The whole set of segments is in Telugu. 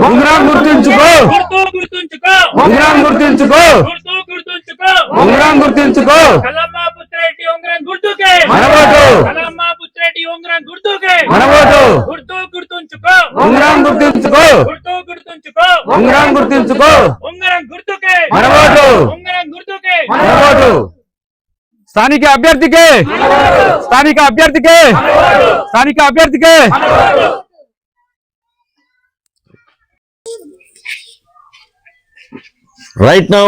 ఉంగరం గుర్తుంచుకో. గుర్తు గుర్తుంచుకో. ఉంగరం గుర్తుంచుకో. గుర్తు గుర్తుంచుకో ఉంగరం గుర్తుంచుకో. కలమ్మ పుత్రెడ్డి ఉంగరం గుర్తుకే మన ఓటు కలమ్మ పుత్రెడ్డి ఉంగరం గుర్తుకే మన ఓటు గుర్తు గుర్తుంచుకో. ఉంగరం గుర్తుంచుకో గుర్తు గుర్తుంచుకో ఉంగరం గుర్తుంచుకో ఉంగరం గుర్తుకే ఉంగరం స్థానిక అభ్యర్థికే. స్థానిక అభ్యర్థికే. స్థానిక అభ్యర్థికే right now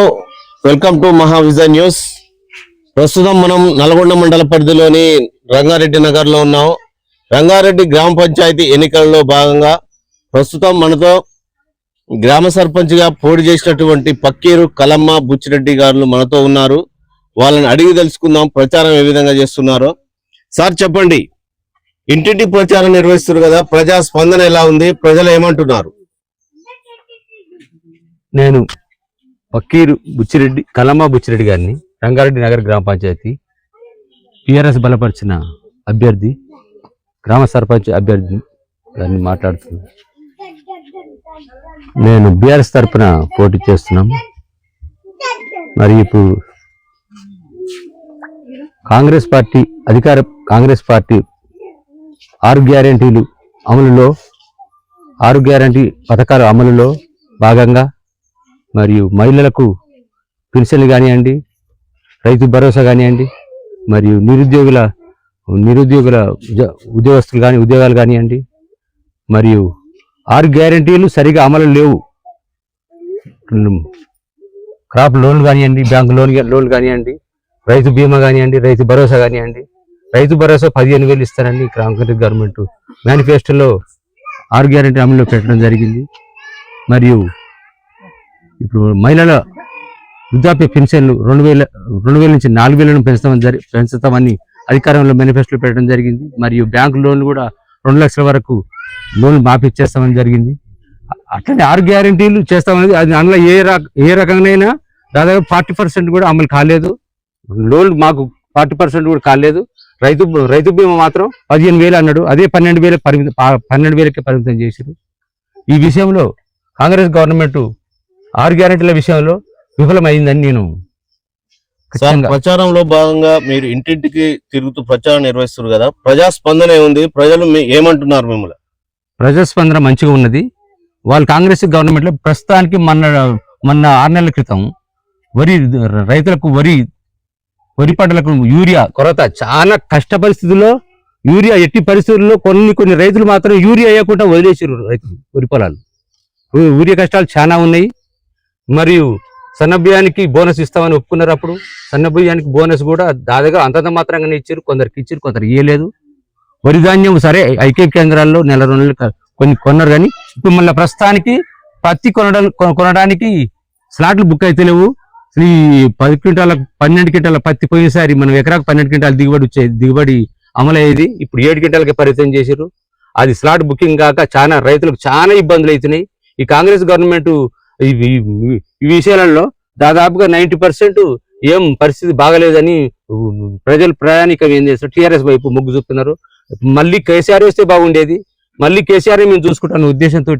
welcome to Mahavision news ప్రస్తుతం మనం నల్గొండ మండల పరిధిలోని రంగారెడ్డి నగర్లో ఉన్నాం. రంగారెడ్డి గ్రామ పంచాయతీ ఎన్నికల్లో భాగంగా ప్రస్తుతం మనతో గ్రామ సర్పంచ్గా పోటీ చేసినటువంటి పక్కీరు కలమ్మ బుచ్చిరెడ్డి గారు మనతో ఉన్నారు. వాళ్ళని అడిగి తెలుసుకుందాం ప్రచారం ఏ విధంగా చేస్తున్నారో. సార్ చెప్పండి. ఇంటింటి ప్రచారం నిర్వహిస్తున్నారు కదా ప్రజా స్పందన ఎలా ఉంది? ప్రజలు ఏమంటున్నారు? నేను వకీరు బుచ్చిరెడ్డి కలమ్మ బుచ్చిరెడ్డి గారిని రంగారెడ్డి నగర్ గ్రామ పంచాయతీ టిఆర్ఎస్ బలపరిచిన అభ్యర్థి గ్రామ సర్పంచ్ అభ్యర్థి గారిని మాట్లాడుతున్నాను నేను బీఆర్ఎస్ తరపున పోటీ చేస్తున్నాం. మరి ఇప్పుడు కాంగ్రెస్ పార్టీ అధికార కాంగ్రెస్ పార్టీ ఆరు గ్యారంటీలు అమలులో ఆరు గ్యారంటీ పథకాల అమలులో భాగంగా మరియు మహిళలకు పెన్షన్లు కానివ్వండి రైతు భరోసా కానివ్వండి మరియు నిరుద్యోగుల నిరుద్యోగుల ఉద్యోగస్తులు కానీ ఉద్యోగాలు కానివ్వండి మరియు ఆరు గ్యారంటీలు సరిగా అమలు లేవు. క్రాప్ లోన్లు కానివ్వండి బ్యాంకు లోన్ లోన్లు కానివ్వండి రైతు బీమా కానివ్వండి రైతు భరోసా కానివ్వండి రైతు భరోసా పదిహేను వేలు ఇస్తారని కాంగ్రెస్ గవర్నమెంట్ మేనిఫెస్టోలో ఆరు గ్యారంటీ అమలులో పెట్టడం జరిగింది. మరియు ఇప్పుడు మహిళల వృద్ధాప్య పెన్షన్లు రెండు వేల రెండు వేల నుంచి నాలుగు వేలను పెంచుతామని జరి పెంచుతామని అధికారంలో మేనిఫెస్టో పెట్టడం జరిగింది. మరియు బ్యాంకు లోన్లు కూడా రెండు లక్షల వరకు లోన్లు మాఫీ చేస్తామని జరిగింది. అట్లనే ఆరు గ్యారంటీలు చేస్తామనేది అది అందులో ఏ రక ఏ రకంగానైనా దాదాపు ఫార్టీ పర్సెంట్ కూడా అమలు కాలేదు. లోన్లు మాకు ఫార్టీ పర్సెంట్ కూడా కాలేదు. రైతు రైతు బీమా మాత్రం పదిహేను వేలు అన్నాడు. అదే పన్నెండు వేల పరిమితం పన్నెండు వేలకే పరిమితం చేశారు. ఈ విషయంలో కాంగ్రెస్ గవర్నమెంట్ ఆరు గ్యారెంటీల విషయంలో విఫలమైందని నేను ప్రచారంలో భాగంగా మీరు ఇంటింటికి తిరుగుతూ ప్రచారం నిర్వహిస్తారు కదా ప్రజా స్పందన ఏముంది? ప్రజలు ఏమంటున్నారు మిమ్మల్ని? ప్రజాస్పందన మంచిగా ఉన్నది. వాళ్ళు కాంగ్రెస్ గవర్నమెంట్లో ప్రస్తుతానికి మొన్న మొన్న ఆరు నెలల క్రితం వరి రైతులకు వరి వరి పంటలకు యూరియా కొరత చాలా కష్ట పరిస్థితుల్లో యూరియా ఎట్టి పరిస్థితుల్లో కొన్ని కొన్ని రైతులు మాత్రం యూరియా వేయకుండా వదిలేసారు రైతులు వరి పొలాలు. యూరియా కష్టాలు చాలా ఉన్నాయి. మరియు సన్నబియ్యానికి బోనస్ ఇస్తామని ఒప్పుకున్నారు అప్పుడు. సన్నబియ్యానికి బోనస్ కూడా దాదాగా అంతంత మాత్రంగానే ఇచ్చారు కొందరికి ఇచ్చారు కొందరు ఇయ్యలేదు. వరి ధాన్యం సరే ఐక్య కేంద్రాల్లో నెల రెండు నెలలు కొన్ని కొన్నారు కానీ ఇప్పుడు మళ్ళీ ప్రస్తుతానికి పత్తి కొనడం కొనడానికి స్లాట్లు బుక్ అయితే లేవు. ఈ పది క్వింటాల పన్నెండు క్వింటాల పత్తి పోయినసారి మనం ఎకరాకు పన్నెండు క్వింటాల దిగుబడి వచ్చే దిగుబడి అమలయ్యేది. ఇప్పుడు ఏడు క్వింటాలకి పరిచయం చేశారు అది స్లాట్ బుకింగ్ కాక చాలా రైతులకు చాలా ఇబ్బందులు అవుతున్నాయి ఈ కాంగ్రెస్ గవర్నమెంట్ ఈ విషయాలలో దాదాపుగా నైన్టీ పర్సెంట్ ఏం పరిస్థితి బాగలేదని ప్రజలు ప్రయాణికం ఏం చేస్తారు? టీఆర్ఎస్ వైపు మొగ్గు చూపుతున్నారు. మళ్ళీ కేసీఆర్ వస్తే బాగుండేది. మళ్ళీ కేసీఆర్ మేము చూసుకుంటాను ఉద్దేశంతో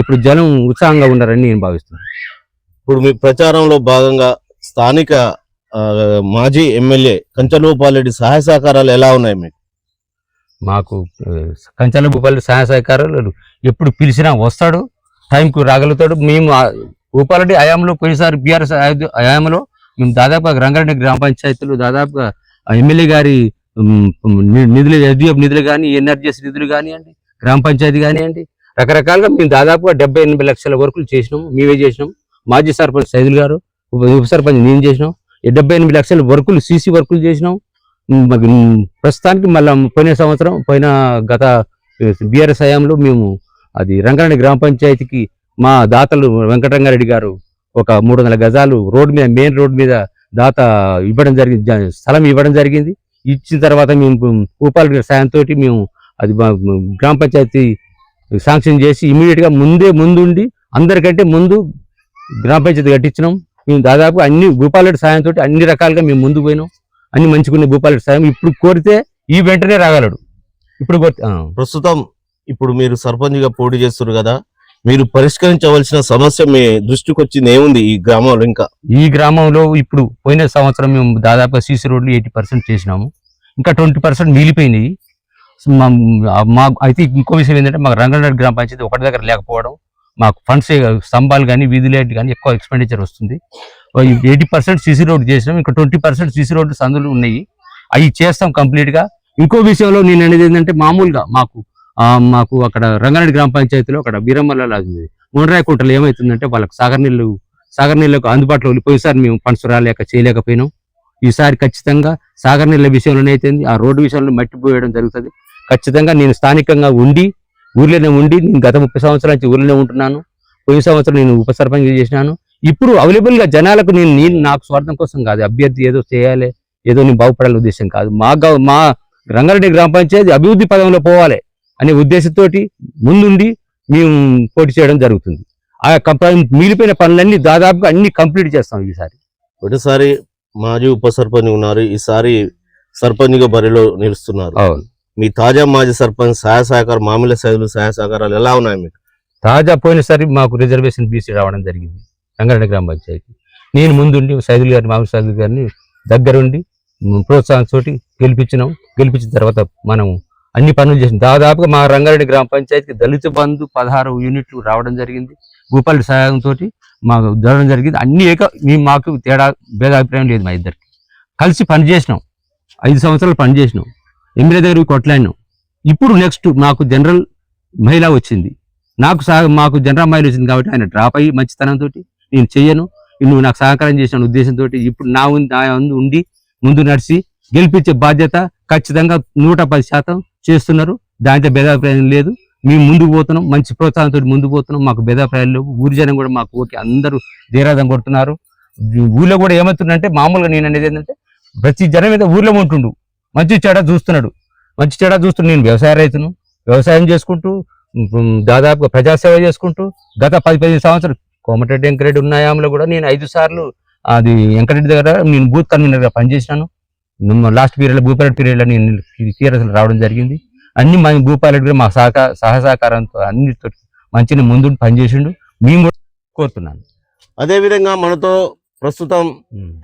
ఇప్పుడు జనం ఉత్సాహంగా ఉన్నారని నేను భావిస్తున్నాను. ఇప్పుడు మీ ప్రచారంలో భాగంగా స్థానిక మాజీ ఎమ్మెల్యే కంచలూపాలరెడ్డి సహాయ సహకారాలు ఎలా ఉన్నాయి మీకు? మాకు ఆ, కంచాల భూపాలి సహాయ సహకారాలు ఎప్పుడు పిలిచినా వస్తాడు. టైంకు రాగలుగుతాడు. మేము ఆ భూపాలరెడ్డి హయాంలో పోయినసారి బీఆర్ఎస్ హయాంలో మేము దాదాపుగా రంగారెడ్డి గ్రామ పంచాయతీలు దాదాపుగా ఎమ్మెల్యే గారి ని- నిధులు ఎస్డిఎఫ్ నిధులు కానీ ఎన్ఆర్జిఎస్ నిధులు కానివ్వండి గ్రామ పంచాయతీ కానివ్వండి రకరకాలుగా మేము దాదాపుగా డెబ్బై ఎనభై లక్షల వర్కులు చేసినాం మేమే చేసినాం మాజీ సర్పంచ్ సైదులు గారు ఉప సర్పంచ్ నేను చేసినాం. డెబ్బై ఎనిమిది లక్షల వర్కులు సీసీ వర్కులు చేసినాం. ప్రస్తుతానికి మళ్ళా పోయిన సంవత్సరం పోయిన గత బీఆర్ఎస్ హయాంలో మేము అది రంగారెడ్డి గ్రామ పంచాయతీకి మా దాతలు వెంకటరంగారెడ్డి గారు ఒక మూడు వందల గజాలు రోడ్డు మీద మెయిన్ రోడ్డు మీద దాత ఇవ్వడం జరిగింది స్థలం ఇవ్వడం జరిగింది. ఇచ్చిన తర్వాత మేము భూపాల సాయంతో మేము అది గ్రామ పంచాయతీ శాంక్షన్ చేసి ఇమీడియట్గా ముందే ముందుండి అందరికంటే ముందు గ్రామ పంచాయతీ కట్టించినాం. మేము దాదాపు అన్ని భూపాలరెడ్డి సాయంతో అన్ని రకాలుగా మేము ముందుకు పోయినాం. అన్ని మంచిగున్న భూపాలరెడ్డి సాయం. ఇప్పుడు కోరితే ఈ వెంటనే రాగలడు. ఇప్పుడు ప్రస్తుతం ఇప్పుడు మీరు సర్పంచ్గా పోటీ చేస్తున్నారు కదా మీరు పరిష్కరించవలసిన సమస్య మీ దృష్టికి వచ్చింది ఏముంది ఈ గ్రామంలో ఇంకా? ఈ గ్రామంలో ఇప్పుడు పోయిన సంవత్సరం మేము దాదాపుగా సీసీ రోడ్లు ఎయిటీ పర్సెంట్ చేసినాము. ఇంకా ట్వంటీ పర్సెంట్ మిగిలిపోయినాయి. మా- అయితే ఇంకో విషయం ఏంటంటే మాకు రంగనాథ్ గ్రామ పంచాయతీ ఒకటి దగ్గర లేకపోవడం మాకు ఫండ్స్ స్తంభాలు కానీ వీధి లైట్ కానీ ఎక్కువ ఎక్స్పెండిచర్ వస్తుంది. ఎయిటీ పర్సెంట్ సీసీ రోడ్ చేసినాం ఇంకా ట్వంటీ పర్సెంట్ సీసీ రోడ్లు సందులు ఉన్నాయి. అవి చేస్తాం కంప్లీట్గా ఇంకో విషయంలో నేను అనేది ఏంటంటే మామూలుగా మాకు మాకు అక్కడ రంగారెడ్డి గ్రామ పంచాయతీలో అక్కడ బీరమ్మల మునరాయ కుంటలు ఏమవుతుందంటే వాళ్ళకి సాగర్ నీళ్ళు సాగర్ నీళ్ళకు అందుబాటులో ఉంది. మేము ఫండ్స్ రాలేక చేయలేకపోయినాం. ఈసారి ఖచ్చితంగా సాగర్ నీళ్ళ విషయంలోనే అయితే ఆ రోడ్డు విషయంలో మట్టి పోయడం జరుగుతుంది. ఖచ్చితంగా నేను స్థానికంగా ఉండి ఊర్లోనే ఉండి నేను గత ముప్పై సంవత్సరాల నుంచి ఊర్లోనే ఉంటున్నాను. పోయిన సంవత్సరం నేను ఉప సర్పంచ్ చేసినాను. ఇప్పుడు అవైలబుల్గా జనాలకు నేను నేను నాకు స్వార్థం కోసం కాదు అభ్యర్థి ఏదో చేయాలి ఏదో నేను బాగుపడాలనే ఉద్దేశం కాదు. మా గవ- మా రంగారెడ్డి గ్రామ పంచాయతీ అభివృద్ధి పదంలో పోవాలి. అనే ఉద్దేశంతో ముందుండి మేము పోటీ చేయడం జరుగుతుంది. ఆ మిగిలిపోయిన పనులన్నీ దాదాపుగా అన్ని కంప్లీట్ చేస్తాం ఈసారి. ఒకటిసారి మాజీ ఉప సర్పంచ్ ఉన్నారు. ఈసారి సర్పంచ్గా బరిలో నిలుస్తున్నారు. అవును. మీ తాజా మాజీ సర్పంచ్ సహాయ సహకార మామూలు సైదులు సహాయ సహకారాలు ఎలా ఉన్నాయి మీకు? తాజా పోయినసారి మాకు రిజర్వేషన్ బీసీ రావడం జరిగింది. రంగారెడ్డి గ్రామ పంచాయతీ. నేను ముందుండి సైదులు గారిని మామూలు సైదులు గారిని దగ్గరుండి ప్రోత్సాహంతో గెలిపించినాం. గెలిపించిన తర్వాత మనం అన్ని పనులు చేసింది. దాదాపుగా మా రంగారెడ్డి గ్రామ పంచాయతీకి దళిత బంధు పదహారు యూనిట్లు రావడం జరిగింది. భూపాలి సహాయంతో మాకు జరగడం జరిగింది. అన్ని ఏక మేము మాకు తేడా భేదాభిప్రాయం లేదు మా ఇద్దరికి. కలిసి పని చేసినాం. ఐదు సంవత్సరాలు పని చేసినాం. ఎమ్మెల్యే దగ్గర కొట్లాడినాం. ఇప్పుడు నెక్స్ట్ మాకు జనరల్ మహిళ వచ్చింది. నాకు సహ మాకు జనరల్ మహిళ వచ్చింది కాబట్టి ఆయన డ్రాప్ అయ్యి మంచితనంతో నేను చెయ్యను. నువ్వు నాకు సహకారం చేసిన ఉద్దేశంతో ఇప్పుడు నా ఉంది నా ఉంది ఉండి ముందు నడిచి గెలిపించే బాధ్యత ఖచ్చితంగా నూట పది శాతం చేస్తున్నారు. దానితో భేదాభిప్రాయం లేదు. మేము ముందుకు పోతున్నాం. మంచి ప్రోత్సాహంతో ముందుకు పోతున్నాం. మాకు భేదాభిప్రాయాలు లేవు. ఊరి జనం కూడా మాకు ఓకే. అందరూ ధీరాదం కొడుతున్నారు. ఊళ్ళో కూడా ఏమవుతుందంటే మామూలుగా నేను అనేది ఏంటంటే ప్రతి జనం మీద ఊర్లో ఉంటుండు. మంచి చెడ చూస్తున్నాడు. మంచి చెడ చూస్తున్నాడు నేను వ్యవసాయ రైతును. వ్యవసాయం చేసుకుంటూ దాదాపుగా ప్రజాసేవ చేసుకుంటూ గత పది పదిహేను సంవత్సరాలు కోమటిరెడ్డి వెంకరెడ్డి ఉన్నాయాంలో కూడా నేను ఐదు సార్లు అది వెంకటరెడ్డి దగ్గర నేను బూత్ కన్వీనర్గా పనిచేసినాను. లాస్ట్ పీరియడ్ భూపాలెడ్డి పీరియడ్లో నేను టీఆర్ఎస్ రావడం జరిగింది. అన్ని మా భూపాలెడ్డి కూడా మా సహకార సహ సహకారంతో అన్నిటితో మంచిగా ముందు పనిచేసిండు. మేము కూడా కోరుతున్నాను. అదే విధంగా మనతో ప్రస్తుతం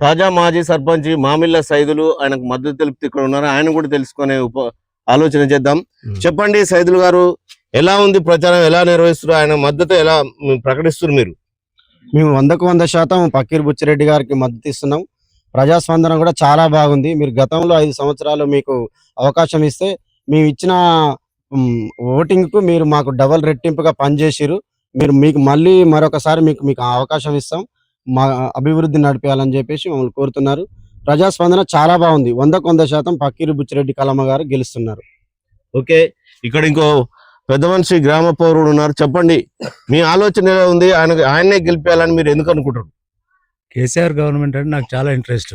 తాజా మాజీ సర్పంచ్ మామిళ్ళ సైదులు ఆయనకు మద్దతు తెలుపుతూ ఇక్కడ ఉన్నారు. ఆయన కూడా తెలుసుకునే ఉప ఆలోచన చేద్దాం. చెప్పండి సైదులు గారు ఎలా ఉంది ప్రచారం ఎలా నిర్వహిస్తున్నారు? ఆయన మద్దతు ఎలా ప్రకటిస్తున్నారు మీరు? మేము వందకు వంద శాతం పక్కీర్ బుచ్చిరెడ్డి గారికి మద్దతు ఇస్తున్నాం. ప్రజాస్పందన కూడా చాలా బాగుంది. మీరు గతంలో ఐదు సంవత్సరాలు మీకు అవకాశం ఇస్తే మేము ఇచ్చిన ఓటింగ్కు మీరు మాకు డబల్ రెట్టింపుగా పనిచేసిరు మీరు మీకు మళ్ళీ మరొకసారి మీకు మీకు అవకాశం ఇస్తాం. మా అభివృద్ధి నడిపేయాలని చెప్పేసి మమ్మల్ని కోరుతున్నారు. ప్రజాస్పందన చాలా బాగుంది. వందకు వంద శాతం పక్కీరు బుచ్చిరెడ్డి కలమ్మ గారు గెలుస్తున్నారు. ఓకే. ఇక్కడ ఇంకో పెద్ద మనిషి గ్రామ పౌరుడు ఉన్నారు. చెప్పండి. మీ ఆలోచన ఎలా ఉంది? ఆయన ఆయన్నే గెలిపేయాలని మీరు ఎందుకు అనుకుంటారు కేసీఆర్ గవర్నమెంట్ అంటే నాకు చాలా ఇంట్రెస్ట్.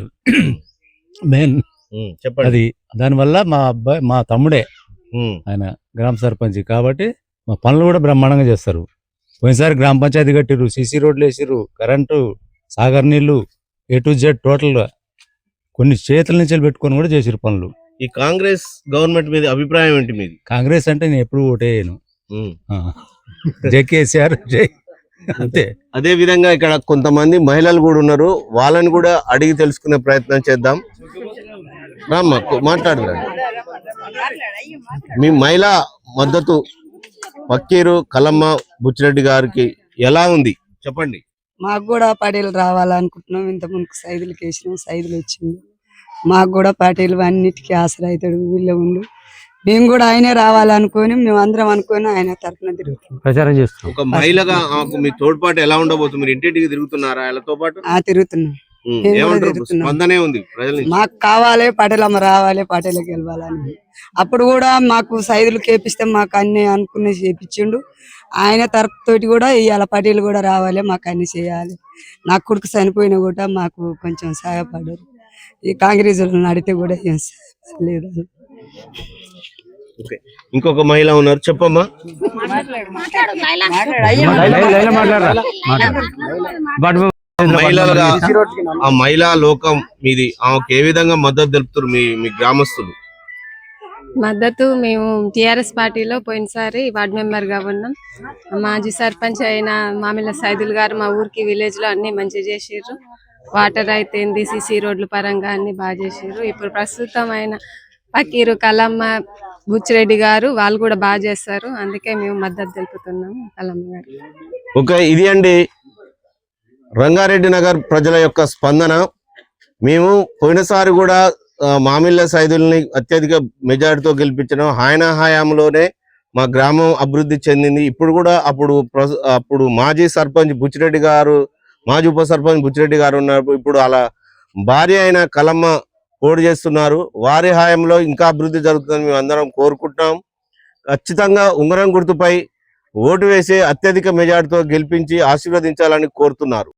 మెయిన్ చెప్పండి. అది. దానివల్ల మా అబ్బాయి మా తమ్ముడే ఆయన గ్రామ సర్పంచ్ కాబట్టి మా పనులు కూడా బ్రహ్మాండంగా చేస్తారు. పోయినసారి గ్రామ పంచాయతీ కట్టిర్రు సీసీ రోడ్లు వేసిర్రు కరెంటు సాగర్ నీళ్ళు ఏ టు జెడ్ టోటల్ కొన్ని చేతుల నుంచి పెట్టుకొని కూడా చేసిర్రు పనులు. ఈ కాంగ్రెస్ గవర్నమెంట్ మీద అభిప్రాయం ఏంటి మీది? కాంగ్రెస్ అంటే నేను ఎప్పుడు ఓటేయను. జై కేసీఆర్ జై అంతే. అదే విధంగా ఇక్కడ కొంతమంది మహిళలు కూడా ఉన్నారు. వాళ్ళని కూడా అడిగి తెలుసుకునే ప్రయత్నం చేద్దాం. రామ్మా మీ మహిళా మద్దతు పక్కీరు కలమ్మ బుచ్చిరెడ్డి గారికి ఎలా ఉంది? చెప్పండి. మాకు కూడా పార్టీలు రావాలనుకుంటున్నాం. ఇంత ముందుకు సైదులకు వేసినాం సైదులు వచ్చింది మాకు కూడా పార్టీలు అన్నిటికీ ఆసరా అవుతాడు ఊళ్ళో ఉండు. మేము కూడా ఆయనే రావాలనుకొని మేము అందరం అనుకొని ఆయన తరఫున తిరుగుతున్నాం. ప్రచారం చేస్తున్నాం. ఒక మహిళగా ఆమెకు మీ తోడ్పాటు ఎలా ఉండబోతుంది? మీరు ఇంటింటికి తిరుగుతున్నారా? వాళ్ళతో పాటు ఆ తిరుగుతున్నాం. ఉమ్, నేను కూడా ఏమంటారు? తిరుగుతున్నా. స్పందనే ఉంది ప్రజల నుంచి. మాకు కావాలి పార్టీలమ్మ రావాలి పార్టీలకు గెలవాలని. అప్పుడు కూడా మాకు సైదులు కేపిస్తే మాకు అన్ని అనుకునే చేపించిండు. ఆయన తరపు తోటి కూడా ఇవాళ పార్టీలు కూడా రావాలి మాకు అన్ని చేయాలి. నా కొడుకు చనిపోయినా కూడా మాకు కొంచెం సహాయపడరు. ఈ కాంగ్రెస్ వాళ్ళని అడిగితే కూడా ఏం సహాయపడలేదు. ఇంకొక మహిళ ఉన్నారు. చెప్పమ్మా. మహిళలుగా ఆ మహిళా లోకం మీది ఆమెకు ఏ విధంగా మద్దతు తెలుపుతారు మీ మీ గ్రామస్తులు? మద్దతు మేము టిఆర్ఎస్ పార్టీలో పోయినసారి వార్డ్ మెంబర్గా ఉన్నాం. మాజీ సర్పంచ్ అయిన మామిల సైదుల్ గారు మా ఊరికి విలేజ్లో అన్ని మంచి చేసిర్రు. వాటర్ అయితే సిసి రోడ్లు పరంగా అన్ని బాగా చేసిర్రు. ఇప్పుడు ప్రస్తుతం అయిన పకీరు కలమ్మ బుచ్చిరెడ్డి గారు వాళ్ళు కూడా బాగా చేస్తారు. అందుకే మేము మద్దతు తెలుపుతున్నాము కలమ్మ గారు. ఓకే ఇది అండి రంగారెడ్డి నగర్ ప్రజల యొక్క స్పందన. మేము పోయినసారి కూడా మామిళ్ళ సైదుల్ని అత్యధిక మెజారిటీతో గెలిపించడం ఆయన హయాంలోనే మా గ్రామం అభివృద్ధి చెందింది. ఇప్పుడు కూడా అప్పుడు అప్పుడు మాజీ సర్పంచ్ బుచ్చిరెడ్డి గారు మాజీ ఉప సర్పంచ్ బుచ్చిరెడ్డి గారు ఉన్నారు ఇప్పుడు అలా భార్య అయిన కలమ్మ పోటీ చేస్తున్నారు. వారి హయాంలో ఇంకా అభివృద్ధి జరుగుతుందని మేము అందరం కోరుకుంటున్నాం. ఖచ్చితంగా ఉంగరం గుర్తుపై ఓటు వేసి అత్యధిక మెజార్టీతో గెలిపించి ఆశీర్వదించాలని కోరుతున్నారు.